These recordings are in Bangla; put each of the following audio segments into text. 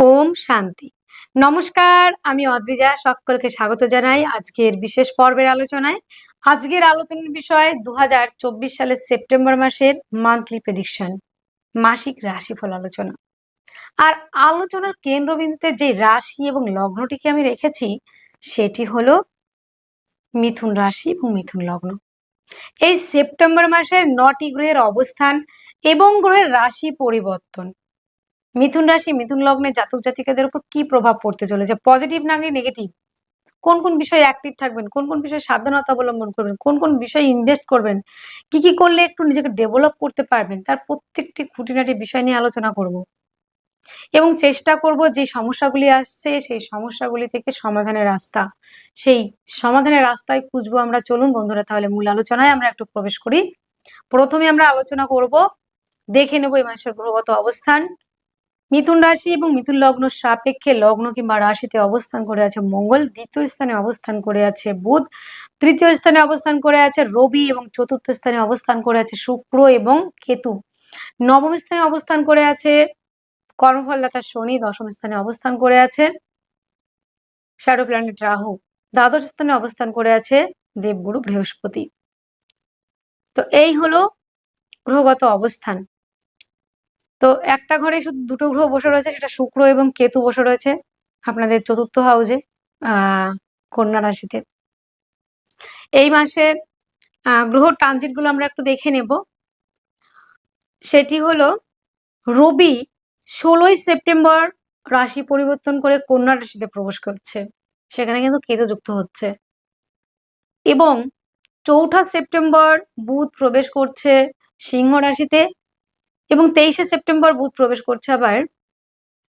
ওম শান্তি। নমস্কার, আমি অদ্রিজা, সকলকে স্বাগত জানাই আজকের বিশেষ পর্বের আলোচনায়। আজকের আলোচনার বিষয় দু হাজার চব্বিশ সালের সেপ্টেম্বর মাসের মান্থলি প্রেডিকশন মাসিক রাশিফল আলোচনা। আর আলোচনার কেন্দ্রবিন্দুতে যে রাশি এবং লগ্নটিকে আমি রেখেছি, সেটি হলো মিথুন রাশি এবং মিথুন লগ্ন। এই সেপ্টেম্বর মাসের নটি গ্রহের অবস্থান এবং গ্রহের রাশি পরিবর্তন। মিথুন রাশি, মিথুন লগ্নে জাতক জাতিকাদের উপর কি প্রভাব পড়তে চলেছে? পজিটিভ নাকি নেগেটিভ কোন কোন বিষয়ে অ্যাক্টিভ থাকবেন? কোন কোন বিষয়ে সাবধানতা অবলম্বন করবেন? কোন কোন বিষয়ে ইনভেস্ট করবেন? কি কি করলে একটু নিজেকে ডেভেলপ করতে পারবেন? তার প্রত্যেকটি খুঁটিনাটি বিষয় নিয়ে আলোচনা করব। এবং চেষ্টা করব যে সমস্যাগুলি আসছে, সেই সমস্যাগুলি থেকে সমাধানের রাস্তা। সেই সমাধানের রাস্তায় খুঁজবো আমরা। চলুন বন্ধুরা, তাহলে মূল আলোচনায় আমরা একটু প্রবেশ করি। প্রথমে আমরা আলোচনা করব, দেখে নেব এই মাসের গ্রহগত অবস্থান। মিথুন রাশি এবং মিথুন লগ্ন সাপেক্ষে লগ্ন কিংবা রাশিতে অবস্থান করে আছে মঙ্গল, দ্বিতীয় স্থানে অবস্থান করে আছে বুধ, তৃতীয় স্থানে অবস্থান করে আছে রবি এবং চতুর্থ স্থানে অবস্থান করে আছে শুক্র এবং কেতু। নবম স্থানে অবস্থান করে আছে কর্মফলদাতা শনি, দশম স্থানে অবস্থান করে আছে শ্যাডো প্ল্যানেট রাহু, দ্বাদশ স্থানে অবস্থান করে আছে দেবগুরু বৃহস্পতি। তো এই হলো গ্রহগত অবস্থান। তো একটা ঘরে শুধু দুটো গ্রহ বসে রয়েছে, সেটা শুক্র এবং কেতু বসে রয়েছে আপনাদের চতুর্থ হাউজে কন্যা রাশিতে। এই মাসে গ্রহ ট্রানজিটগুলো আমরা একটু দেখে নেব। সেটি হলো রবি ষোলোই সেপ্টেম্বর রাশি পরিবর্তন করে কন্যা রাশিতে প্রবেশ করছে। সেখানে কিন্তু কেতু যুক্ত হচ্ছে। এবং চৌঠা সেপ্টেম্বর বুধ প্রবেশ করছে সিংহ রাশিতে। এবং তেইশে সেপ্টেম্বর বুধ প্রবেশ করছে আবার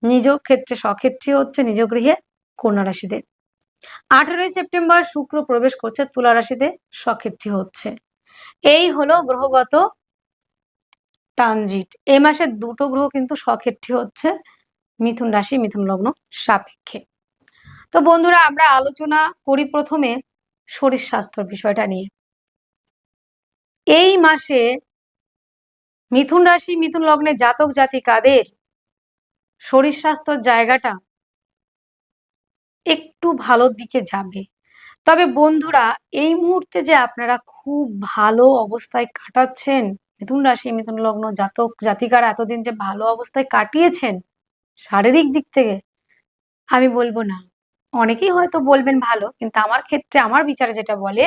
নিজ ক্ষেত্রে, স্বক্ষেত্রে হচ্ছে নিজ গৃহে কন্যা রাশিতে আঠেরোই সেপ্টেম্বর শুক্র প্রবেশ করছে তুলা রাশিতে স্বক্ষেত্রী হচ্ছে। এই হলো গ্রহগত ট্রানজিট। এই মাসে দুটো গ্রহ কিন্তু স্বক্ষেত্রী হচ্ছে, মিথুন রাশি, মিথুন লগ্ন সাপেক্ষে। তো বন্ধুরা, আমরা আলোচনা করি প্রথমে শরীর স্বাস্থ্যর বিষয়টা নিয়ে। এই মাসে মিথুন রাশি, মিথুন লগ্নে জাতক জাতিকাদের শরীর স্বাস্থ্যর জায়গাটা একটু ভালোর দিকে যাবে। তবে বন্ধুরা, এই মুহূর্তে যে আপনারা খুব ভালো অবস্থায় কাটাচ্ছেন, মিথুন রাশি, মিথুন লগ্ন জাতক জাতিকার এতদিন যে ভালো অবস্থায় কাটিয়েছেন, শারীরিক দিক থেকে আমি বলব না। অনেকেই হয়তো বলবেন ভালো, কিন্তু আমার ক্ষেত্রে, আমার বিচারে যেটা বলে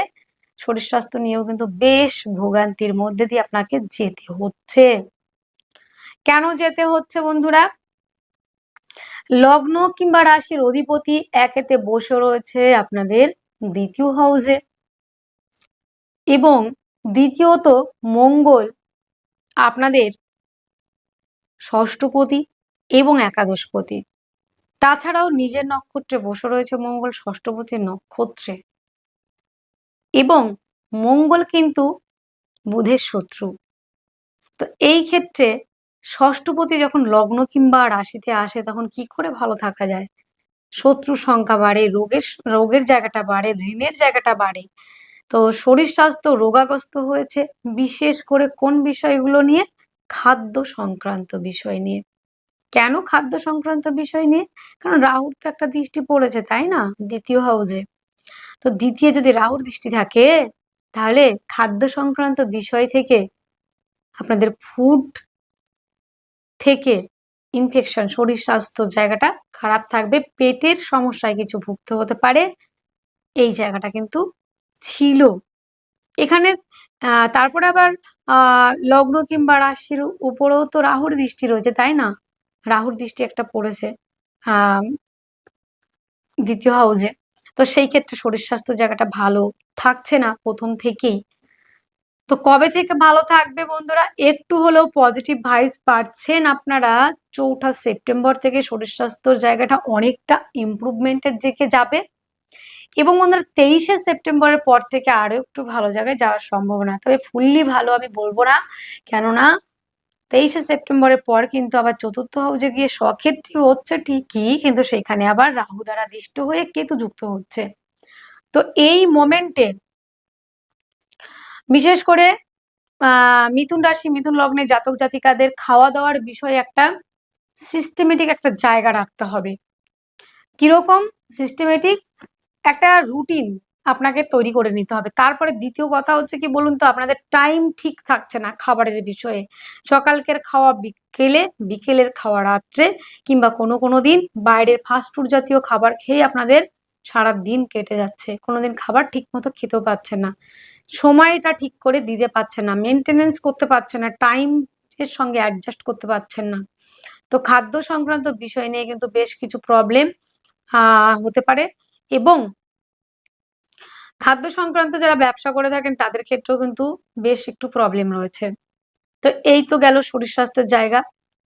শরীর স্বাস্থ্য নিয়েও কিন্তু বেশ ভোগান্তির মধ্যে দিয়ে আপনাকে যেতে হচ্ছে। কেন যেতে হচ্ছে বন্ধুরা? লগ্ন কিংবা রাশির অধিপতি একেতে বসে রয়েছে আপনাদের দ্বিতীয় হাউসে এবং দ্বিতীয়ত মঙ্গল আপনাদের ষষ্ঠপতি এবং একাদশপতি। তাছাড়াও নিজের নক্ষত্রে বসে রয়েছে মঙ্গল ষষ্ঠপতির নক্ষত্রে। এবং মঙ্গল কিন্তু বুধের শত্রু। তো এই ক্ষেত্রে ষষ্ঠপতি যখন লগ্ন কিংবা রাশিতে আসে, তখন কি করে ভালো থাকা যায়? শত্রুর সংখ্যা বাড়ে, রোগের রোগের জায়গাটা বাড়ে, ঋণের জায়গাটা বাড়ে। তো শরীর স্বাস্থ্য রোগাগ্রস্ত হয়েছে, বিশেষ করে কোন বিষয়গুলো নিয়ে? খাদ্য সংক্রান্ত বিষয় নিয়ে। কেন খাদ্য সংক্রান্ত বিষয় নিয়ে? কারণ রাহুর তো একটা দৃষ্টি পড়েছে, তাই না? দ্বিতীয় হাউজে তো দ্বিতীয় যদি রাহুর দৃষ্টি থাকে, তাহলে খাদ্য সংক্রান্ত বিষয় থেকে আপনাদের ফুড থেকে ইনফেকশন শরীর স্বাস্থ্য জায়গাটা খারাপ থাকবে, পেটের সমস্যায় কিছু ভুগতে হতে পারে। এই জায়গাটা কিন্তু ছিল। এখানে তারপরে আবার লগ্ন কিংবা রাশির উপরেও তো রাহুর দৃষ্টি রয়েছে, তাই না? রাহুর দৃষ্টি একটা পড়েছে দ্বিতীয় হাউজে তো সেই ক্ষেত্রে শরীর স্বাস্থ্য জায়গাটা ভালো থাকছে না প্রথম থেকেই। তো কবে থেকে ভালো থাকবে বন্ধুরা? একটু হলেও পজিটিভ ভাইবস পাচ্ছেন আপনারা। চৌঠা সেপ্টেম্বর থেকে শরীর স্বাস্থ্যর জায়গাটা অনেকটা ইমপ্রুভমেন্টের দিকে যাবে। এবং বন্ধুরা, তেইশে সেপ্টেম্বরের পর থেকে আরও একটু ভালো জায়গায় যাওয়ার সম্ভাবনা। তবে ফুললি ভালো আমি বলব না। কেননা তেইশে সেপ্টেম্বরের পর কিন্তু আবার চতুর্থ হাউজে গিয়ে স্বক্ষেত্রী হচ্ছে ঠিকই, কিন্তু সেখানে আবার রাহু দ্বারা দিষ্ট হয়ে কেতু যুক্ত হচ্ছে। তো এই মোমেন্টে বিশেষ করে মিথুন রাশি, মিথুন লগ্নে জাতক জাতিকাদের খাওয়া দাওয়ার বিষয়ে একটা সিস্টেমেটিক একটা জায়গা রাখতে হবে। কীরকম? সিস্টেমেটিক একটা রুটিন আপনাকে তৈরি করে নিতে হবে। তারপরে দ্বিতীয় কথা হচ্ছে কি বলুন তো, আপনাদের টাইম ঠিক থাকছে না খাবারের বিষয়ে। সকালকের খাওয়া বিকেলে, বিকেলের খাওয়া রাত্রে কিংবা কোনো কোনো দিন বাইরের ফাস্টফুড জাতীয় খাবার খেয়ে আপনাদের সারা দিন কেটে যাচ্ছে। কোনোদিন খাবার ঠিক মতো খেতেও পাচ্ছেন না। সময়টা ঠিক করে দিতে পারছেন না মেনটেনেন্স করতে পারছেন না টাইম এর সঙ্গে অ্যাডজাস্ট করতে পারছেন না। তো খাদ্য সংক্রান্ত বিষয় নিয়ে কিন্তু বেশ কিছু প্রবলেম হতে পারে এবং খাদ্য সংক্রান্ত যারা ব্যবসা করে থাকেন, তাদের ক্ষেত্রেও কিন্তু বেশ একটু প্রবলেম রয়েছে। তো এই তো গেল শরীর স্বাস্থ্যের জায়গা।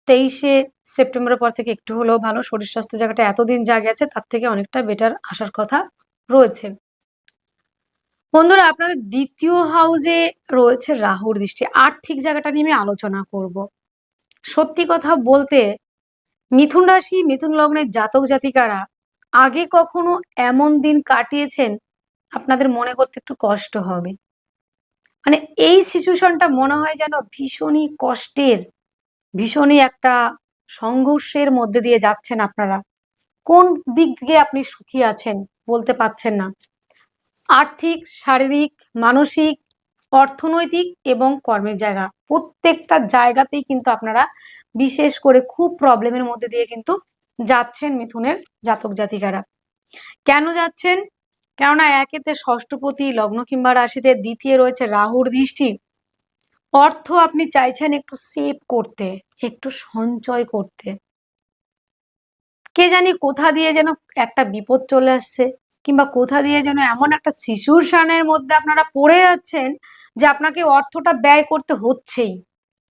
তেইশে সেপ্টেম্বরের পর থেকে একটু হলেও ভালো, শরীর স্বাস্থ্য জায়গাটা এতদিন যা গেছে তার থেকে অনেকটা বেটার আসার কথা রয়েছে। বন্ধুরা, আপনাদের দ্বিতীয় হাউজে রয়েছে রাহুর দৃষ্টি। আর্থিক জায়গাটা নিয়ে আমি আলোচনা করব। সত্যি কথা বলতে, মিথুন রাশি, মিথুন লগ্নের জাতক জাতিকারা আগে কখনো এমন দিন কাটিয়েছেন আপনাদের মনে করতে একটু কষ্ট হবে। মানে এই সিচুয়েশনটা মনে হয় যেন ভীষণই কষ্টের, ভীষণই একটা সংঘর্ষের মধ্যে দিয়ে যাচ্ছেন আপনারা। কোন দিক দিয়ে আপনি সুখী আছেন বলতে পাচ্ছেন না। আর্থিক, শারীরিক, মানসিক, অর্থনৈতিক এবং কর্মের জায়গা। প্রত্যেকটা জায়গাতেই কিন্তু আপনারা বিশেষ করে খুব প্রবলেমের মধ্যে দিয়ে কিন্তু যাচ্ছেন মিথুনের জাতক জাতিকারা। কেন যাচ্ছেন? কেননা একেতে ষষ্ঠপতি, লগ্ন কিংবা রাশিতে দ্বিতীয় রয়েছে রাহুর দৃষ্টি। অর্থ আপনি চাইছেন একটু সেভ করতে, একটু সঞ্চয় করতে। কে জানি কোথা দিয়ে যেন একটা বিপদ চলে আসছে, কিংবা কোথা দিয়ে যেন এমন একটা শিশুর সানের মধ্যে আপনারা পড়ে যাচ্ছেন যে আপনাকে অর্থটা ব্যয় করতে হচ্ছেই,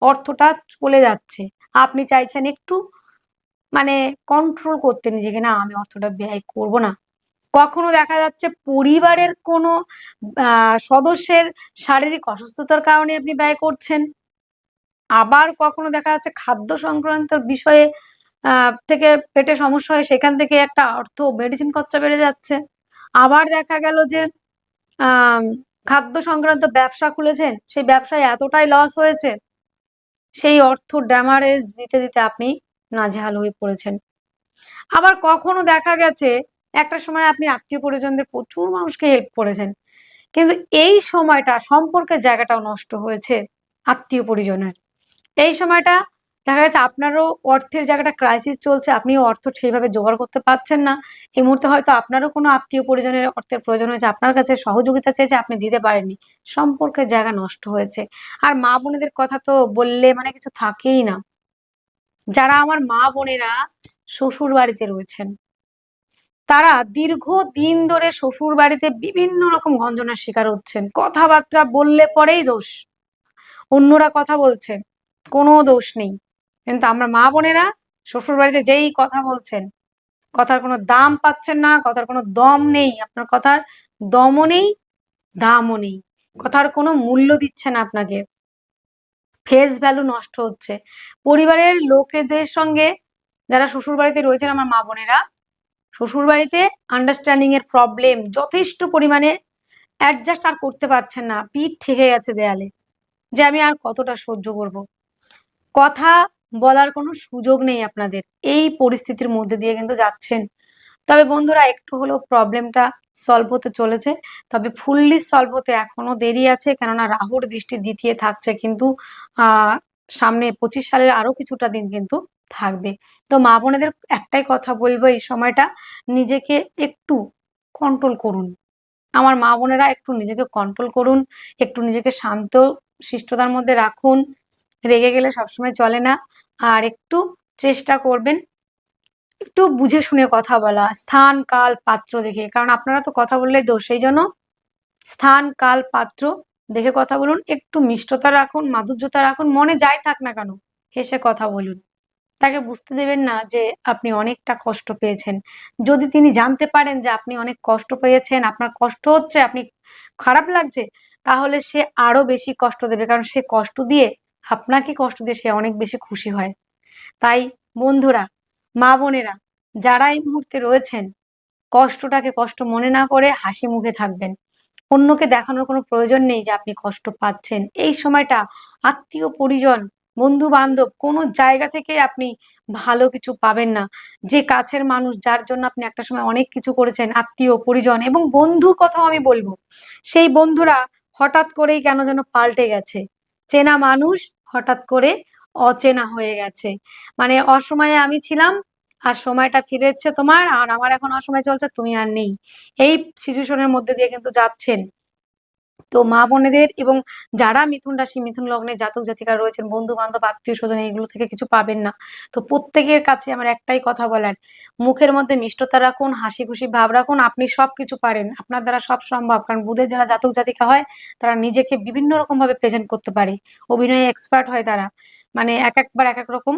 অর্থটা চলে যাচ্ছে। আপনি চাইছেন একটু মানে কন্ট্রোল করতে নিজেকে, না, আমি অর্থটা ব্যয় করব না। কখনো দেখা যাচ্ছে পরিবারের কোনো সদস্যের শারীরিক অসুস্থতার কারণে আপনি ব্যয় করছেন? আবার কখনো দেখা যাচ্ছে খাদ্য সংক্রান্ত বিষয়ে থেকে পেটে সমস্যা হয়, সেখান থেকে একটা অর্থ মেডিসিন খরচা বেড়ে যাচ্ছে। আবার দেখা গেল যে খাদ্য সংক্রান্ত ব্যবসা খুলেছেন, সেই ব্যবসায় এতটাই লস হয়েছে, সেই অর্থ ড্যামারেজ দিতে দিতে আপনি নাজেহাল হয়ে পড়েছেন। আবার কখনো দেখা গেছে একটা সময় আপনি আত্মীয় পরিজনদের প্রচুর মানুষকে হেল্প করেছেন। কিন্তু এই সময়টা সম্পর্কের জায়গাটাও নষ্ট হয়েছে আত্মীয় পরিজনের। এই সময়টা দেখা যাচ্ছে আপনারও অর্থের জায়গাটা ক্রাইসিস চলছে, আপনিও অর্থ সেইভাবে জোগাড় করতে পারছেন না। এই মুহূর্তে হয়তো আপনারও কোনো আত্মীয় পরিজনের অর্থের প্রয়োজন হয়েছে, আপনার কাছে সহযোগিতা চেয়েছে, আপনি দিতে পারেননি। সম্পর্কের জায়গা নষ্ট হয়েছে। আর মা বোনেদের কথা তো বললে মানে কিছু থাকেই না। যারা আমার মা বোনেরা শ্বশুর বাড়িতে রয়েছেন তারা দীর্ঘ দিন ধরে শ্বশুর বাড়িতে বিভিন্ন রকম গঞ্জনার শিকার হচ্ছেন। কথাবার্তা বললে পরেই দোষ। অন্যরা কথা বলছে, কোনো দোষ নেই। কিন্তু আমরা মা বোনেরা শ্বশুর বাড়িতে যেই কথা বলছেন, কথার কোনো দাম পাচ্ছেন না, কথার কোনো দম নেই। আপনার কথার দমও নেই, দামও নেই। কথার কোনো মূল্য দিচ্ছে না আপনাকে। ফেস ভ্যালু নষ্ট হচ্ছে। পরিবারের লোকেদের সঙ্গে যারা শ্বশুর বাড়িতে রয়েছেন, আমার মা বোনেরা শ্বশুর বাড়িতে আন্ডারস্ট্যান্ডিং এর প্রবলেম যথেষ্ট পরিমাণে অ্যাডজাস্ট আর করতে পারছেন না। পিঠ থেকে গেছে দেয়ালে। যে আমি আর কতটা সহ্য করব? কথা বলার কোনো সুযোগ নেই আপনাদের। এই পরিস্থিতির মধ্যে দিয়ে কিন্তু যাচ্ছেন। তবে বন্ধুরা, একটু হলেও প্রবলেমটা সলভ হতে চলেছে। তবে ফুললি সলভ হতে এখনও দেরি আছে, কেননা রাহুর দৃষ্টি দ্বিতীয় থাকছে। কিন্তু সামনে পঁচিশ সালের আরও কিছুটা দিন কিন্তু থাকবে। তো মা বোনেদের একটাই কথা বলব এই সময়টা, নিজেকে একটু কন্ট্রোল করুন। আমার মা বোনেরা একটু নিজেকে কন্ট্রোল করুন, একটু নিজেকে শান্ত শিষ্টতার মধ্যে রাখুন, রেগে গেলে সবসময় চলে না, আর একটু চেষ্টা করবেন একটু বুঝে শুনে কথা বলা, স্থান, কাল, পাত্র দেখে। কারণ আপনারা তো কথা বললে দোষ, সেই জন্য স্থান, কাল, পাত্র দেখে কথা বলুন, একটু মিষ্টতা রাখুন, মাধুর্যতা রাখুন, মনে যাই থাক না কেন, হেসে কথা বলুন। তাকে বুঝতে দেবেন না যে আপনি অনেকটা কষ্ট পেয়েছেন। যদি তিনি জানতে পারেন যে আপনি অনেক কষ্ট পেয়েছেন, আপনার কষ্ট হচ্ছে, আপনি খারাপ লাগছে, তাহলে সে আরও বেশি কষ্ট দেবে। কারণ সে কষ্ট দিয়ে, আপনাকে কষ্ট দিয়ে সে অনেক বেশি খুশি হয়। তাই বন্ধুরা, মা বোনেরা, যারা এই মুহূর্তে রয়েছেন, কষ্টটাকে কষ্ট মনে না করে হাসি মুখে থাকবেন। অন্যকে দেখানোর কোনো প্রয়োজন নেই যে আপনি কষ্ট পাচ্ছেন। এই সময়টা আত্মীয় পরিজন বন্ধু বান্ধব কোনো জায়গা থেকে আপনি ভালো কিছু পাবেন না। যে কাছের মানুষ, যার জন্য আপনি একটা সময় অনেক কিছু করেছেন, আত্মীয়, পরিজন এবং বন্ধুর কথাও আমি বলব। সেই বন্ধুরা হঠাৎ করেই কেন যেন পাল্টে গেছে। চেনা মানুষ হঠাৎ করে অচেনা হয়ে গেছে। মানে অসময়ে আমি ছিলাম, আর সময়টা ফিরে তোমার, আর আমার এখন অসময় চলছে, তুমি আর নেই। এই সিচুয়েশনের মধ্যে দিয়ে কিন্তু যাচ্ছেন। তো মা বোনেদের এবং যারা মিথুন রাশি, মিথুন লগ্নে জাতক জাতিকা রয়েছেন বন্ধু বান্ধব আত্মীয় স্বজন এইগুলো থেকে কিছু পাবেন না। তো প্রত্যেকের কাছে আমার একটাই কথা বলার, মুখের মধ্যে মিষ্টতা রাখুন, হাসি খুশি ভাব রাখুন, আপনি সব কিছু পারেন। আপনার দ্বারা সব সম্ভব, কারণ বুধের যারা জাতক জাতিকা হয়, তারা নিজেকে বিভিন্ন রকম ভাবে প্রেজেন্ট করতে পারে। অভিনয়ে এক্সপার্ট হয় তারা। মানে এক একবার এক এক রকম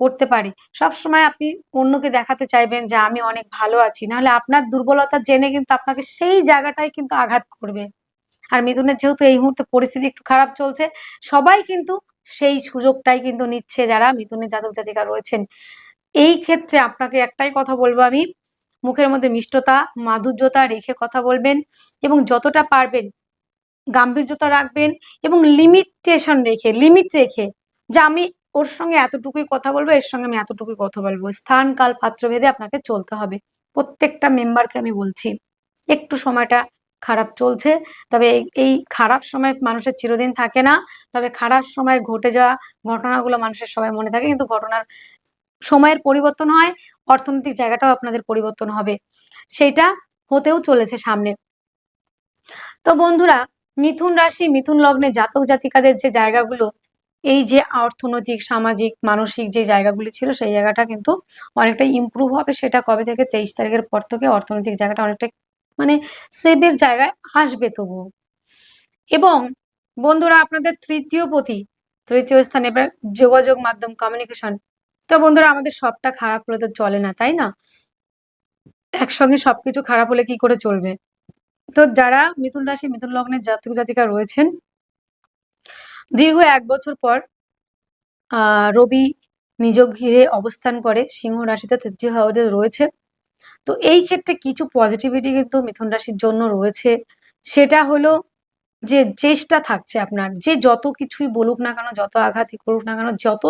করতে পারি। সব সময় আপনি অন্যকে দেখাতে চাইবেন যে, আমি অনেক ভালো আছি। নাহলে আপনার দুর্বলতা জেনে কিন্তু আপনাকে সেই জায়গাটাই কিন্তু আঘাত করবে। আর মিথুনের যেহেতু এই মুহূর্তে পরিস্থিতি একটু খারাপ চলছে, সবাই কিন্তু সেই সুযোগটাই কিন্তু নিচ্ছে যারা মিথুনের জাতক জাতিকা রয়েছেন। এই ক্ষেত্রে আপনাকে একটাই কথা বলব আমি, মুখের মধ্যে মিষ্টতা, মাধুর্যতা রেখে কথা বলবেন এবং যতটা পারবেন গাম্ভীর্যতা রাখবেন এবং লিমিটেশন রেখে লিমিট রেখে যে আমি ওর সঙ্গে এতটুকুই কথা বলব, এর সঙ্গে আমি এতটুকুই কথা বলব। স্থান, কাল পাত্র ভেদে আপনাকে চলতে হবে। প্রত্যেকটা মেম্বারকে আমি বলছি, একটু সময়টা খারাপ চলছে। তবে এই- খারাপ সময় মানুষের চিরদিন থাকে না। তবে খারাপ সময় ঘটে যাওয়া ঘটনাগুলো মানুষের সবাই মনে থাকে। কিন্তু ঘটনার সময়ের পরিবর্তন হয়, অর্থনৈতিক জায়গাটাও আপনাদের পরিবর্তন হবে। সেটা হতেও চলেছে সামনে। তো বন্ধুরা, মিথুন রাশি, মিথুন লগ্নে জাতক জাতিকাদের যে জায়গাগুলো, এই যে অর্থনৈতিক, সামাজিক, মানসিক যে জায়গাগুলি ছিল, সেই জায়গাটা কিন্তু অনেকটা ইমপ্রুভ হবে। সেটা কবে থেকে? তেইশ তারিখের পর থেকে অর্থনৈতিক জায়গাটা অনেকটা মানে সেভের জায়গায় আসবে তবু এবং বন্ধুরা, আপনাদের তৃতীয় পতি তৃতীয় স্থানে এবার যোগাযোগ মাধ্যম কমিউনিকেশন তো বন্ধুরা, আমাদের সবটা খারাপ হলে তো চলে না, তাই না? একসঙ্গে সবকিছু খারাপ হলে কি করে চলবে? তো যারা মিথুন রাশি, মিথুন লগ্নের জাতক জাতিকা রয়েছেন, দীর্ঘ এক বছর পর রবি নিজ ঘিরে অবস্থান করে, সিংহ রাশিতে তৃতীয় হাউসে রয়েছে। তো এই ক্ষেত্রে কিছু পজিটিভিটি কিন্তু মিথুন রাশির জন্য রয়েছে। সেটা হলো যে চেষ্টা থাকছে আপনার। যে যত কিছুই বলুক না কেন, যত আঘাতই করুক না কেন, যত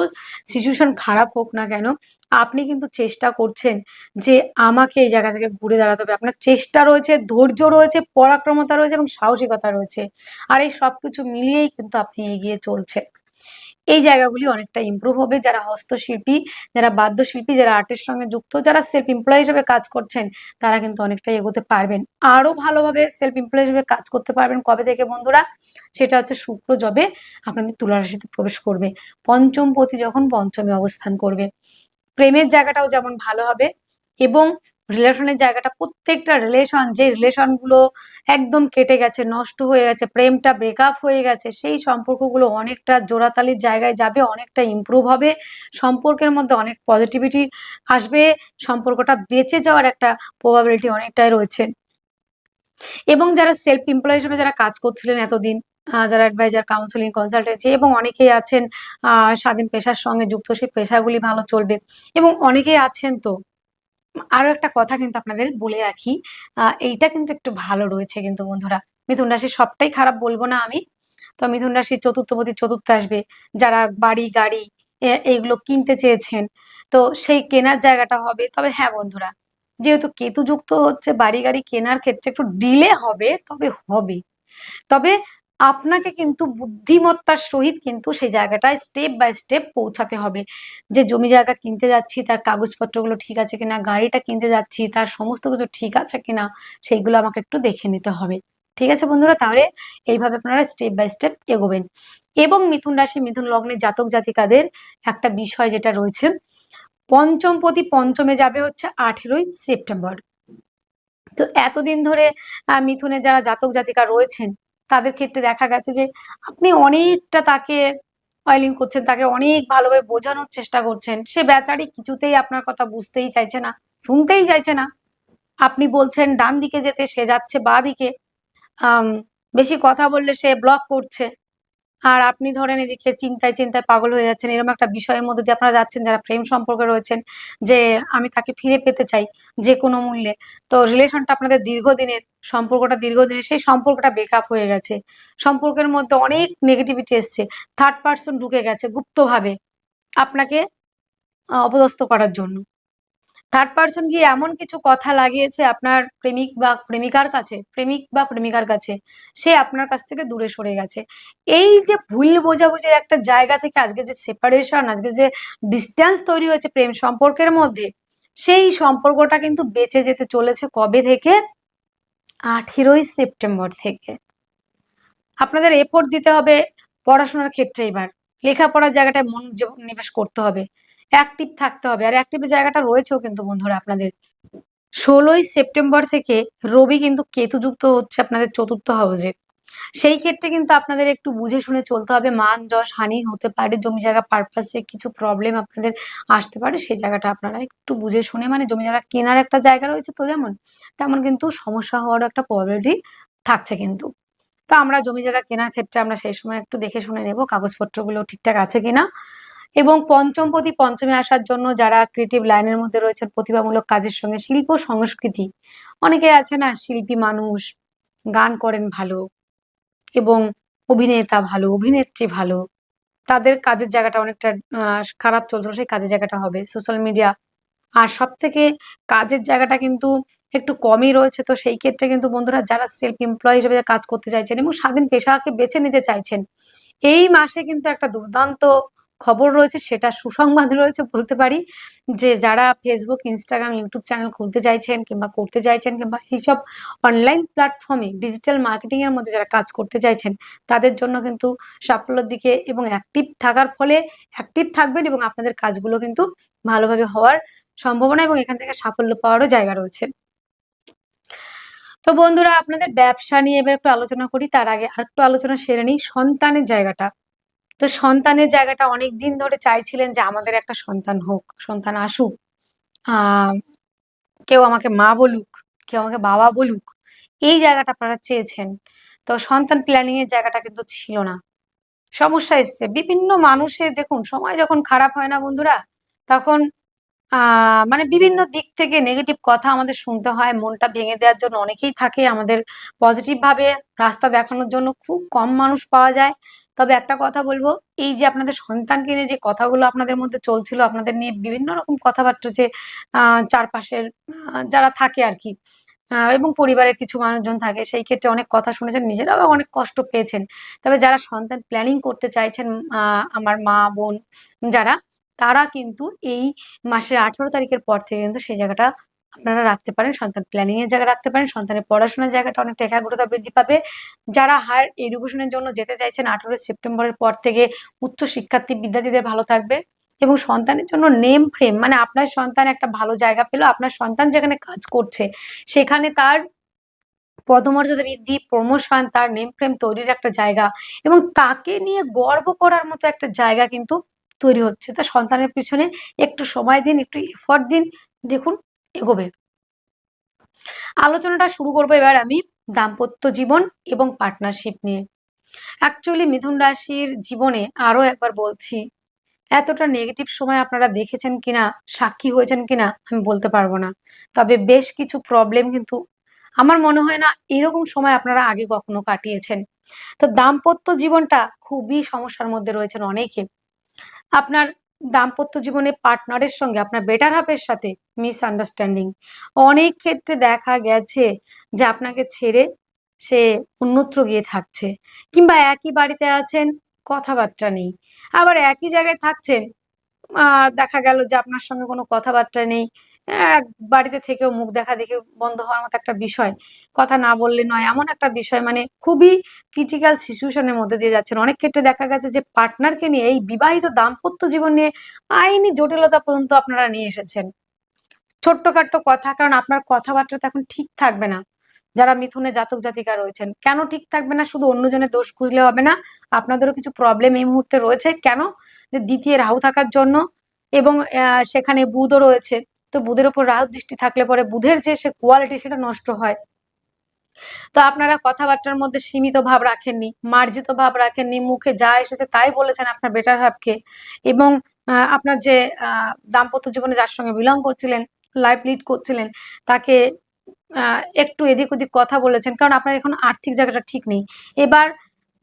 সিচুয়েশন খারাপ হোক না কেন, আপনি কিন্তু চেষ্টা করছেন যে আমাকে এই জায়গা থেকে ঘুরে দাঁড়াতে হবে। আপনার চেষ্টা রয়েছে, ধৈর্য রয়েছে, পরাক্রমতা রয়েছে এবং সাহসিকতা রয়েছে। আর এই সবকিছু মিলিয়েই কিন্তু আপনি এগিয়ে চলছে এই জায়গাগুলি অনেকটা ইমপ্রুভ হবে। যারা হস্তশিল্পী, যারা বাদ্যশিল্পী, যারা আর্টের সঙ্গে যুক্ত, যারা সেলফ এমপ্লয় হিসেবে কাজ করছেন, তারা কিন্তু অনেকটাই এগোতে পারবেন। আরও ভালোভাবে সেলফ এমপ্লয় হিসেবে কাজ করতে পারবেন কবে থেকে বন্ধুরা? সেটা হচ্ছে শুক্র যবে আপনাদের তুলা রাশিতে প্রবেশ করবে। পঞ্চম পতি যখন পঞ্চমে অবস্থান করবে। প্রেমের জায়গাটাও যেমন ভালো হবে এবং রিলেশনের জায়গাটা প্রত্যেকটা রিলেশন যে রিলেশনগুলো একদম কেটে গেছে, নষ্ট হয়ে গেছে, প্রেমটা ব্রেকআপ হয়ে গেছে, সেই সম্পর্কগুলো অনেকটা জোড়াতালির জায়গায় যাবে, অনেকটা ইমপ্রুভ হবে, সম্পর্কের মধ্যে অনেক পজিটিভিটি আসবে, সম্পর্কটা বেঁচে যাওয়ার একটা প্রবাবিলিটি অনেকটাই রয়েছে। এবং যারা সেলফ এমপ্লয় হিসেবে যারা কাজ করছিলেন এতদিন যারা অ্যাডভাইজার কাউন্সিলিং কনসালটেন্সি এবং অনেকেই আছেন স্বাধীন পেশার সঙ্গে যুক্ত, সেই পেশাগুলি ভালো চলবে। এবং অনেকেই আছেন তো আরও একটা কথা কিন্তু আপনাদের বলে রাখি। এইটা কিন্তু একটু ভালো রয়েছে কিন্তু বন্ধুরা। মিথুন রাশির সবটাই খারাপ বলব না আমি। তো মিথুন রাশির চতুর্থপতি, চতুর্থ আসবে। যারা বাড়ি, গাড়ি এইগুলো কিনতে চেয়েছেন, তো সেই কেনার জায়গাটা হবে। তবে হ্যাঁ বন্ধুরা, যেহেতু কেতু যুক্ত হচ্ছে বাড়ি, গাড়ি কেনার ক্ষেত্রে একটু ডিলে হবে, তবে হবে। তবে আপনাকে কিন্তু বুদ্ধিমত্তার সহিত কিন্তু সেই জায়গাটায় স্টেপ বাই স্টেপ পৌঁছাতে হবে। যে জমি জায়গা কিনতে যাচ্ছি, তার কাগজপত্রগুলো ঠিক আছে কিনা, গাড়িটা কিনতে যাচ্ছি, তার সমস্ত কিছু ঠিক আছে কিনা, সেইগুলো আমাকে একটু দেখে নিতে হবে। ঠিক আছে বন্ধুরা? তাহলে এইভাবে আপনারা স্টেপ বাই স্টেপ এগোবেন। এবং মিথুন রাশি, মিথুন লগ্নের জাতক জাতিকাদের একটা বিষয় যেটা রয়েছে পঞ্চম প্রতি পঞ্চমে যাবে হচ্ছে আঠেরোই সেপ্টেম্বর। তো এতদিন ধরে মিথুনে যারা জাতক জাতিকা রয়েছেন তাদের ক্ষেত্রে দেখা গেছে যে আপনি অনেকটা তাকে অয়েলিং করছেন, তাকে অনেক ভালোভাবে বোঝানোর চেষ্টা করছেন। সে বেচারি কিছুতেই আপনার কথা বুঝতেই চাইছে না, শুনতেই চাইছে না। আপনি বলছেন ডান দিকে যেতে, সে যাচ্ছে বা দিকে বেশি কথা বললে সে ব্লক করছে। আর আপনি ধরেন এদিকে চিন্তায় চিন্তায় পাগল হয়ে যাচ্ছেন, এরকম একটা বিষয়ের মধ্যে দিয়ে আপনারা যাচ্ছেন, যারা প্রেম সম্পর্কে রয়েছেন, যে আমি তাকে ফিরে পেতে চাই যে কোনো মূল্যে। তো রিলেশনটা আপনাদের দীর্ঘদিনের, সম্পর্কটা দীর্ঘদিনের, সেই সম্পর্কটা বেকআপ হয়ে গেছে। সম্পর্কের মধ্যে অনেক নেগেটিভিটি এসছে। থার্ড পার্সন ঢুকে গেছে গুপ্তভাবে আপনাকে অপদস্থ করার জন্য। থার্ড পার্সন গিয়ে এমন কিছু কথা লাগিয়েছে আপনার প্রেমিক বা প্রেমিকার কাছে, প্রেমিক বা প্রেমিকার কাছে, সে আপনার কাছ থেকে দূরে সরে গেছে। এই যে ভুল বোঝাবুঝির একটা জায়গা থেকে আজকে যে সেপারেশন আজকে যে ডিস্টেন্স তৈরি হয়েছে প্রেম সম্পর্কের মধ্যে, সেই সম্পর্কটা কিন্তু বেঁচে যেতে চলেছে কবে থেকে? আঠেরোই সেপ্টেম্বর থেকে। আপনাদের এফোর্ট দিতে হবে পড়াশোনার ক্ষেত্রে এবার। লেখাপড়ার জায়গাটায় মনোনিবেশ করতে হবে। অ্যাক্টিভ থাকতে হবে। আর অ্যাক্টিভ জায়গাটা রয়েছেও কিন্তু বন্ধুরা আপনাদের। ষোলোই সেপ্টেম্বর থেকে রবি কিন্তু কেতুযুক্ত হচ্ছে আপনাদের চতুর্থ হাউসে সেই ক্ষেত্রে কিন্তু আপনাদের একটু বুঝে শুনে চলতে হবে। মান, যশ, হানি হতে পারে, জমি জায়গা পারপাসে কিছু প্রবলেম আপনাদের আসতে পারে, সেই জায়গাটা আপনারা একটু বুঝে শুনে মানে জমি জায়গা কেনার একটা জায়গা রয়েছে তো যেমন, তেমন কিন্তু সমস্যা হওয়ার একটা প্রবাবিলিটি থাকছে কিন্তু। তো আমরা জমি জায়গা কেনার ক্ষেত্রে আমরা সেই সময় একটু দেখে শুনে নেব, কাগজপত্রগুলো ঠিকঠাক আছে কিনা। এবং পঞ্চমপতি পঞ্চমে আসার জন্য যারা ক্রিয়েটিভ লাইনের মধ্যে রয়েছেন, প্রতিভামূলক কাজের সঙ্গে শিল্প সংস্কৃতি। অনেকে আছে না, শিল্পী মানুষ, গান করেন ভালো এবং অভিনেতা ভালো, অভিনেত্রী ভালো। তাদের কাজের জায়গাটা অনেকটা খারাপ চলছিল, সেই কাজের জায়গাটা হবে। সোশ্যাল মিডিয়া আর সব থেকে কাজের জায়গাটা কিন্তু একটু কমই রয়েছে, তো সেই ক্ষেত্রে কিন্তু বন্ধুরা যারা সেলফ এমপ্লয় হিসেবে কাজ করতে চাইছেন এবং স্বাধীন পেশাকে বেছে নিতে চাইছেন, এই মাসে কিন্তু একটা দুর্দান্ত খবর রয়েছে, সেটা সুসংবাদ রয়েছে বলতে পারি, যে যারা ফেসবুক ইনস্টাগ্রাম ইউটিউব চ্যানেল খুলতে চাইছেন কিংবা করতে চাইছেন কিংবা এইসব অনলাইন প্ল্যাটফর্মে ডিজিটাল মার্কেটিং এর মধ্যে যারা কাজ করতে চাইছেন, তাদের জন্য কিন্তু সাফল্যের দিকে এবং অ্যাক্টিভ থাকার ফলে অ্যাক্টিভ থাকবেন এবং আপনাদের কাজগুলো কিন্তু ভালোভাবে হওয়ার সম্ভাবনা এবং এখান থেকে সাফল্য পাওয়ারও জায়গা রয়েছে। তো বন্ধুরা, আপনাদের ব্যবসা নিয়ে এবার একটু আলোচনা করি, তার আগে আরেকটু আলোচনা সেরে নিই, সন্তানের জায়গাটা। তো সন্তানের জায়গাটা অনেক দিন ধরে চাইছিলেন যে আমাদের একটা সন্তান হোক, সন্তান আসুক। কেউ আমাকে মা বলুক, কেউ আমাকে বাবা বলুক, এই জায়গাটা আপনারা চেয়েছেন। তো সন্তান প্ল্যানিং এর জায়গাটা কিন্তু ছিল না। সমস্যা এসছে। বিভিন্ন মানুষের দেখুন, সময় যখন খারাপ হয় না বন্ধুরা, তখন মানে বিভিন্ন দিক থেকে নেগেটিভ কথা আমাদের শুনতে হয়, মনটা ভেঙে দেওয়ার জন্য অনেকেই থাকে। আমাদের পজিটিভ ভাবে রাস্তা দেখানোর জন্য খুব কম মানুষ পাওয়া যায়। তবে একটা কথা বলব, এই যে আপনাদের সন্তানকে নিয়ে যে কথাগুলো আপনাদের মধ্যে চলছিল, আপনাদের নিয়ে বিভিন্ন রকম কথাবার্তা যে চারপাশের যারা থাকে আর কি এবং পরিবারের কিছু মানুষজন থাকে, সেই ক্ষেত্রে অনেক কথা শুনেছেন, নিজেরাও অনেক কষ্ট পেয়েছেন। তবে যারা সন্তান প্ল্যানিং করতে চাইছেন আমার মা, বোন যারা, তারা কিন্তু এই মাসের আঠারো তারিখের পর থেকে কিন্তু সেই জায়গাটা আপনারা রাখতে পারেন, সন্তান প্ল্যানিং এর জায়গা রাখতে পারেন, সন্তানের পড়াশোনার জায়গাটা অনেকটা একাগ্রতা বৃদ্ধি পাবে। যারা হায়ার এডুকেশনের জন্য যেতে চাইছেন, আঠারোই সেপ্টেম্বরের পর থেকে উচ্চ শিক্ষার্থী বিদ্যার্থীদের ভালো থাকবে এবং সন্তানের জন্য নেম ফ্রেম মানে আপনার সন্তান একটা ভালো জায়গা পেল, আপনার সন্তান যেখানে কাজ করছে, সেখানে তার পদমর্যাদা বৃদ্ধি প্রমোশন তার নেম ফ্রেম তৈরির একটা জায়গা এবং তাকে নিয়ে গর্ব করার মতো একটা জায়গা কিন্তু তৈরি হচ্ছে। তা সন্তানের পিছনে একটু সময় দিন, একটু এফর্ট দিন। দেখুন এগোবে। আলোচনাটা শুরু করব এবার আমি দাম্পত্য জীবন এবং পার্টনারশিপ নিয়ে। অ্যাকচুয়ালি মিথুন রাশির জীবনে আরও একবার বলছি, এতটা নেগেটিভ সময় আপনারা দেখেছেন কিনা, সাক্ষী হয়েছেন কিনা, আমি বলতে পারব না। তবে বেশ কিছু প্রবলেম কিন্তু আমার মনে হয় না এরকম সময় আপনারা আগে কখনো কাটিয়েছেন। তো দাম্পত্য জীবনটা খুবই সমস্যার মধ্যে রয়েছেন অনেকে। আপনার দাম্পত্য জীবনে পার্টনারের সঙ্গে আপনার বেটার হাফের সাথে মিস আন্ডারস্ট্যান্ডিং অনেক ক্ষেত্রে দেখা গেছে যে আপনাকে ছেড়ে সে অন্যত্র গিয়ে থাকছে কিংবা একই বাড়িতে আছেন, কথাবার্তা নেই। আবার একই জায়গায় থাকছেন দেখা গেল যে আপনার সঙ্গে কোনো কথাবার্তা নেই এক বাড়িতে থেকেও মুখ দেখা দেখে বন্ধ হওয়ার মতো একটা বিষয়। কথা না বললে নয়, এমন একটা বিষয় মানে খুবই ক্রিটিক্যাল সিচুয়েশনের মধ্যে দিয়ে যাচ্ছেন। অনেক ক্ষেত্রে দেখা গেছে যে পার্টনারকে নিয়ে এই বিবাহিত দাম্পত্য জীবন নিয়ে আইনি জটিলতা পর্যন্ত আপনারা নিয়ে এসেছেন। ছোট্টখাট্ট কথা, কারণ আপনার কথাবার্তা তো এখন ঠিক থাকবে না। যারা মিথুনে জাতক জাতিকা রয়েছেন, কেন ঠিক থাকবে না? শুধু অন্যজনের দোষ খুঁজলে হবে না। আপনাদেরও কিছু প্রবলেম এই মুহূর্তে রয়েছে। কেন? যে দ্বিতীয় রাহু থাকার জন্য এবং সেখানে বুধও রয়েছে। তো বুধের উপর রাহু দৃষ্টি থাকলে পরে বুধের যে সে কোয়ালিটি সেটা নষ্ট হয়। তো আপনারা কথাবার্তার মধ্যে সীমিত ভাব রাখেননি, মার্জিত ভাব রাখেননি, মুখে যা এসেছে তাই বলেছেন আপনার বেটার হাফকে এবং আপনার যে দাম্পত্য জীবনে যার সঙ্গে বিলং করছিলেন লাইফ লিড করছিলেন, তাকে একটু এদিক ওদিক কথা বলেছেন, কারণ আপনার এখন আর্থিক জায়গাটা ঠিক নেই। এবার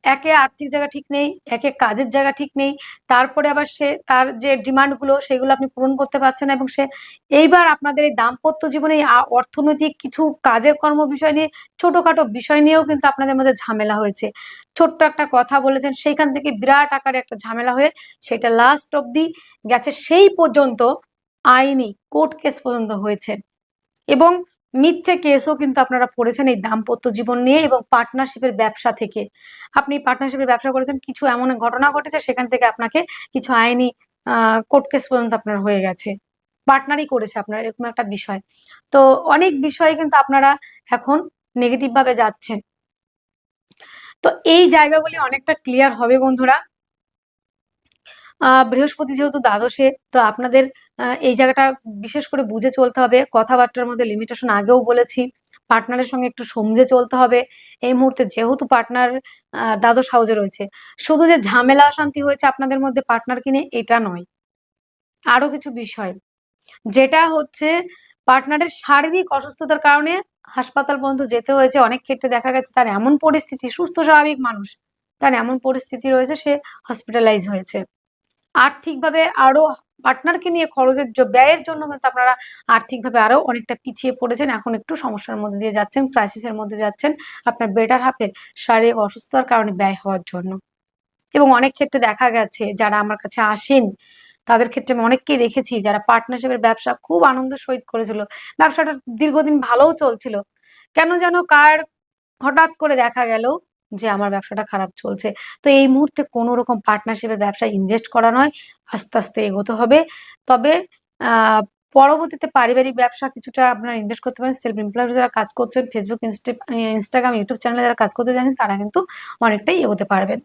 একে আর্থিক জায়গা ঠিক নেই, একে কাজের জায়গা ঠিক নেই, তারপরে আবার সে তার যে ডিমান্ডগুলো সেগুলো আপনি পূরণ করতে পারছেন এবং সে এইবার আপনাদের এই দাম্পত্য জীবনে অর্থনৈতিক কিছু কাজের কর্ম বিষয় নিয়ে ছোটখাটো বিষয় নিয়েও কিন্তু আপনাদের মধ্যে ঝামেলা হয়েছে। ছোট্ট একটা কথা বলেছেন, সেইখান থেকে বিরাট আকারে একটা ঝামেলা হয়ে সেটা লাস্ট অবধি গেছে, সেই পর্যন্ত আইনি কোর্ট কেস পর্যন্ত হয়েছে। এবং মিথ্যে কেসও কিন্তু আপনারা পড়েছেন এই দাম্পত্য জীবন নিয়ে এবং পার্টনারশিপের ব্যবসা থেকে। আপনি পার্টনারশিপের ব্যবসা করেছেন, কিছু এমন ঘটনা ঘটেছে, সেখান থেকে আপনাকে কিছু আইনি কোর্ট কেস পর্যন্ত আপনার হয়ে গেছে। পার্টনারই করেছে আপনার, এরকম একটা বিষয়। তো অনেক বিষয়ে কিন্তু আপনারা এখন নেগেটিভ ভাবে যাচ্ছেন। তো এই জায়গাগুলি অনেকটা ক্লিয়ার হবে বন্ধুরা। আহ বৃহস্পতি যেহেতু দ্বাদশে, তো আপনাদের এই জায়গাটা বিশেষ করে বুঝে চলতে হবে। কথাবার্তার মধ্যে লিমিটেশন আগেও বলেছি। পার্টনারের সঙ্গে একটু সমঝে চলতে হবে। এই মুহূর্তে যেহেতু পার্টনার দ্বাদশ হাউজে রয়েছে। শুধু যে ঝামেলা অশান্তি হয়েছে আপনাদের মধ্যে পার্টনার কিনে, এটা নয়। আরও কিছু বিষয়। যেটা হচ্ছে পার্টনারের শারীরিক অসুস্থতার কারণে হাসপাতাল পর্যন্ত যেতে হয়েছে। অনেক ক্ষেত্রে দেখা গেছে তার এমন পরিস্থিতি, সুস্থ, স্বাভাবিক মানুষ, তার এমন পরিস্থিতি রয়েছে সে হসপিটালাইজ হয়েছে। আর্থিকভাবে আরও পার্টনারকে নিয়ে খরচের ব্যয়ের জন্য কিন্তু আপনারা আর্থিকভাবে আরও অনেকটা পিছিয়ে পড়েছেন। এখন একটু সমস্যার মধ্যে দিয়ে যাচ্ছেন ক্রাইসিসের মধ্যে যাচ্ছেন আপনার বেটার হাফের শারীরিক অসুস্থতার কারণে ব্যয় হওয়ার জন্য। এবং অনেক ক্ষেত্রে দেখা গেছে, যারা আমার কাছে আসেন, তাদের ক্ষেত্রে আমি অনেককেই দেখেছি, যারা পার্টনারশিপের ব্যবসা খুব আনন্দের সহিত করেছিল। ব্যবসাটা দীর্ঘদিন ভালোও চলছিল। কেন যেন কার হঠাৎ করে দেখা গেল যে আমার ব্যবসাটা খারাপ চলছে। তো এই মুহূর্তে কোনো রকম পার্টনারশিপের ব্যবসায় ইনভেস্ট করা নয়, আস্তে আস্তে এগোতে হবে। তবে পরবর্তীতে পারিবারিক ব্যবসা কিছুটা আপনারা ইনভেস্ট করতে পারেন। সেলফ এমপ্লয়েড যারা কাজ করছেন ফেসবুক ইনস্টা ইনস্টাগ্রাম ইউটিউব চ্যানেলে যারা কাজ করতে জানেন তারা কিন্তু অনেকটাই এগোতে পারবেন।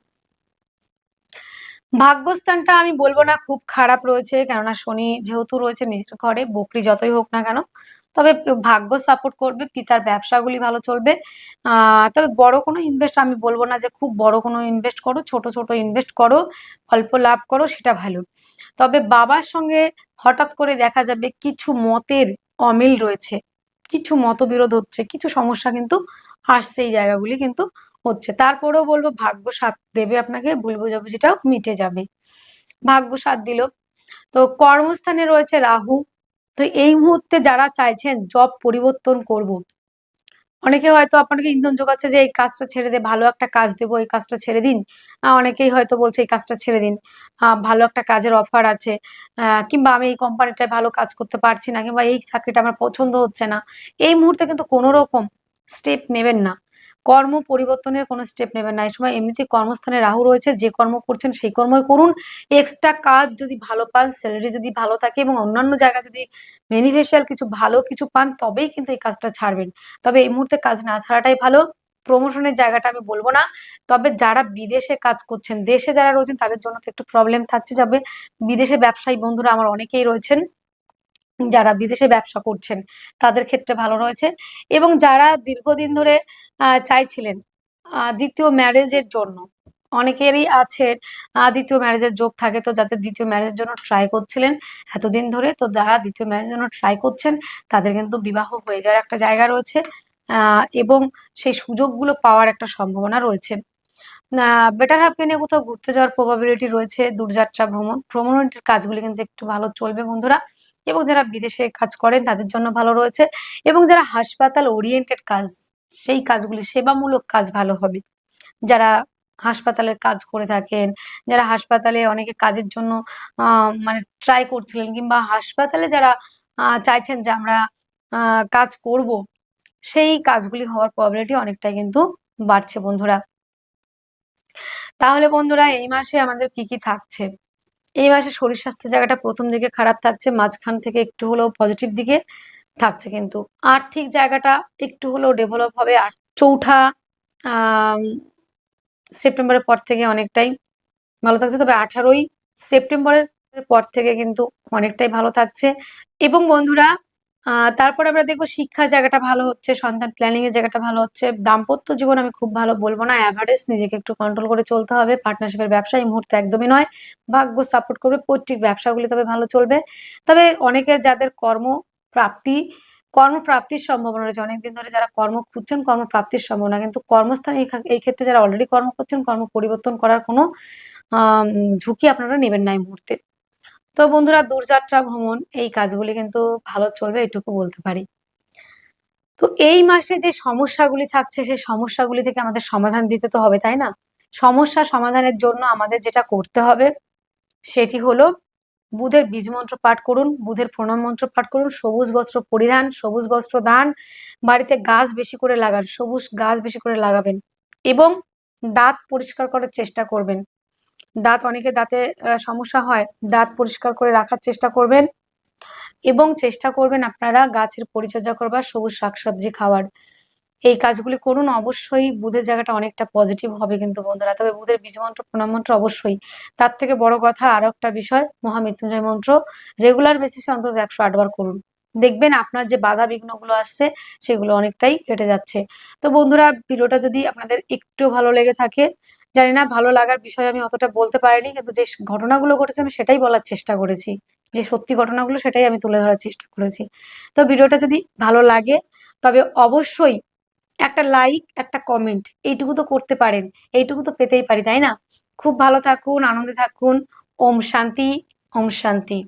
ভাগ্যস্থানটা আমি বলব না, খুব খারাপ রয়েছে। কেননা শনি যেহেতু রয়েছে, নিজের ঘরে, বকরি যতই হোক না কেন তবে ভাগ্য সাপোর্ট করবে, পিতার ব্যবসাগুলি ভালো চলবে। তবে বড় কোনো ইনভেস্ট আমি বলব না যে খুব বড় কোনো ইনভেস্ট করো, ছোট ছোট ইনভেস্ট করো, অল্প লাভ করো, সেটা ভালো। তবে বাবার সঙ্গে হঠাৎ করে দেখা যাবে কিছু মতের অমিল রয়েছে, কিছু মতবিরোধ হচ্ছে, কিছু সমস্যা কিন্তু আসছে এই জায়গাগুলি কিন্তু হচ্ছে। তারপরেও বলব ভাগ্য সাথ দেবে আপনাকে বলব ভুল বোঝাবুঝিটাও মিটে যাবে। ভাগ্য সাথ দিল। তো কর্মস্থানে রয়েছে রাহু তো এই মুহূর্তে যারা চাইছেন জব পরিবর্তন করব অনেকে হয়তো আপনাকে ইন্ধন যোগাচ্ছে যে, এই কাজটা ছেড়ে দে, ভালো একটা কাজ দেবো, এই কাজটা ছেড়ে দিন। অনেকেই হয়তো বলছে, এই কাজটা ছেড়ে দিন। ভালো একটা কাজের অফার আছে। কিংবা আমি এই কোম্পানিটায় ভালো কাজ করতে পারছি না, কিংবা এই চাকরিটা আমার পছন্দ হচ্ছে না। এই মুহূর্তে কিন্তু কোনো রকম স্টেপ নেবেন না। কর্ম পরিবর্তনের কোনো স্টেপ নেবেন না। এই সময় এমনিতে কর্মস্থানে রাহু রয়েছে, যে কর্ম করছেন সেই কর্মই করুন। এক্সট্রা কাজ যদি ভালো পান স্যালারি যদি ভালো থাকে এবং অন্যান্য জায়গায় যদি বেনিফিশিয়াল কিছু ভালো কিছু পান, তবেই কিন্তু এই কাজটা ছাড়বেন। তবে এই মুহূর্তে কাজ না ছাড়াটাই ভালো। প্রমোশনের জায়গাটা আমি বলব না। তবে যারা বিদেশে কাজ করছেন, দেশে যারা রয়েছেন, তাদের জন্য তো একটু প্রবলেম থাকছে। যাবে বিদেশে ব্যবসায়ী বন্ধুরা আমার অনেকেই রয়েছেন। যারা বিদেশে ব্যবসা করছেন, তাদের ক্ষেত্রে ভালো রয়েছে। এবং যারা দীর্ঘদিন ধরে চাইছিলেন দ্বিতীয় ম্যারেজের জন্য, অনেকেরই আছে দ্বিতীয় ম্যারেজের যোগ থাকে, তো যাদের দ্বিতীয় ম্যারেজের জন্য ট্রাই করছিলেন, এতদিন ধরে তো যারা দ্বিতীয় ম্যারেজের জন্য ট্রাই করছেন, তাদের কিন্তু বিবাহ হয়ে যাওয়ার একটা জায়গা রয়েছে এবং সেই সুযোগগুলো পাওয়ার একটা সম্ভাবনা রয়েছে। বেটার হাফকে নিয়ে কোথাও ঘুরতে যাওয়ার প্রবাবিলিটি রয়েছে, দূরযাত্রা ভ্রমণ, ভ্রমণের কাজগুলি কিন্তু একটু ভালো চলবে বন্ধুরা। এবং যারা বিদেশে কাজ করেন তাদের জন্য ভালো রয়েছে এবং যারা হাসপাতাল ওরিয়েন্টেড কাজ, সেই কাজগুলি সেবামূলক কাজ ভালো হবে। যারা হাসপাতালের কাজ করে থাকেন, যারা হাসপাতালে অনেকে কাজের জন্য মানে ট্রাই করছিলেন কিংবা হাসপাতালে যারা চাইছেন যে আমরা কাজ করব, সেই কাজগুলি হওয়ার প্রবাবিলিটি অনেকটাই কিন্তু বাড়ছে বন্ধুরা। তাহলে বন্ধুরা এই মাসে আমাদের কি কি থাকছে? এই মাসে শরীর স্বাস্থ্যের জায়গাটা প্রথম দিকে খারাপ থাকছে, মাঝখান থেকে একটু হলেও পজিটিভ দিকে থাকছে কিন্তু। আর্থিক জায়গাটা একটু হলেও ডেভেলপ হবে, আর চৌঠা সেপ্টেম্বরের পর থেকে অনেকটাই ভালো থাকছে, তবে আঠারোই সেপ্টেম্বরের পর থেকে কিন্তু অনেকটাই ভালো থাকছে। এবং বন্ধুরা তারপরে আমরা দেখব শিক্ষার জায়গাটা ভালো হচ্ছে, সন্তান প্ল্যানিং এর জায়গাটা ভালো হচ্ছে। দাম্পত্য জীবন আমি খুব ভালো বলব না। অ্যাভারেজ নিজেকে একটু কন্ট্রোল করে চলতে হবে। পার্টনারশিপের ব্যবসা এই মুহূর্তে একদমই নয়। ভাগ্য সাপোর্ট করবে, পৈতৃক ব্যবসাগুলি তবে ভালো চলবে। তবে অনেকের যাদের কর্ম প্রাপ্তি কর্মপ্রাপ্তির সম্ভাবনা রয়েছে। অনেকদিন ধরে যারা কর্ম খুঁজছেন, কর্মপ্রাপ্তির সম্ভাবনা। কিন্তু কর্মস্থান এই ক্ষেত্রে যারা অলরেডি কর্ম করছেন, কর্ম পরিবর্তন করার কোনো ঝুঁকি আপনারা নেবেন না এই মুহূর্তে। তো বন্ধুরা, দূরযাত্রা ভ্রমণ, এই কাজগুলি কিন্তু ভালো চলবে, এটুকু বলতে পারি। তো এই মাসে যে সমস্যাগুলি থাকছে, সেই সমস্যাগুলি থেকে আমাদের সমাধান দিতে তো হবে, তাই না? সমস্যা সমাধানের জন্য আমাদের যেটা করতে হবে, সেটি হলো বুধের বীজ মন্ত্র পাঠ করুন, বুধের প্রণাম মন্ত্র পাঠ করুন, সবুজ বস্ত্র পরিধান, সবুজ বস্ত্র দান, বাড়িতে গাছ বেশি করে লাগান, সবুজ গাছ বেশি করে লাগাবেন এবং দাঁত পরিষ্কার করার চেষ্টা করবেন। দাঁত, অনেকের দাঁতে সমস্যা হয়, দাঁত পরিষ্কার করে রাখার চেষ্টা করবেন এবং চেষ্টা করবেন আপনারা গাছের পরিচর্যা করবার সবুজ শাকসবজি খাওয়ার। এই কাজগুলি করুন, অবশ্যই বুধের জায়গাটা অনেকটা পজিটিভ হবে কিন্তু বন্ধুরা। তবে বুধের বীজ মন্ত্র প্রণাম মন্ত্র অবশ্যই। তার থেকে বড় কথা আরও একটা বিষয়, মহামৃত্যুঞ্জয় মন্ত্র। রেগুলার বেসিসে অন্তত একশো আটবার করুন। দেখবেন আপনার যে বাধা বিঘ্নগুলো আসছে, সেগুলো অনেকটাই কেটে যাচ্ছে। তো বন্ধুরা, ভিডিওটা যদি আপনাদের একটু ভালো লেগে থাকে জানি না, ভালো লাগার বিষয় আমি অতটা বলতে পারিনি, কিন্তু যে ঘটনাগুলো ঘটেছে আমি সেটাই বলার চেষ্টা করেছি। যে সত্যি ঘটনাগুলো সেটাই আমি তুলে ধরার চেষ্টা করেছি। তো ভিডিওটা যদি ভালো লাগে, তবে অবশ্যই একটা লাইক একটা কমেন্ট এইটুকু তো করতে পারেন, এইটুকু তো পেতেই পারি, তাই না? খুব ভালো থাকুন, আনন্দে থাকুন, ওম শান্তি ওম শান্তি।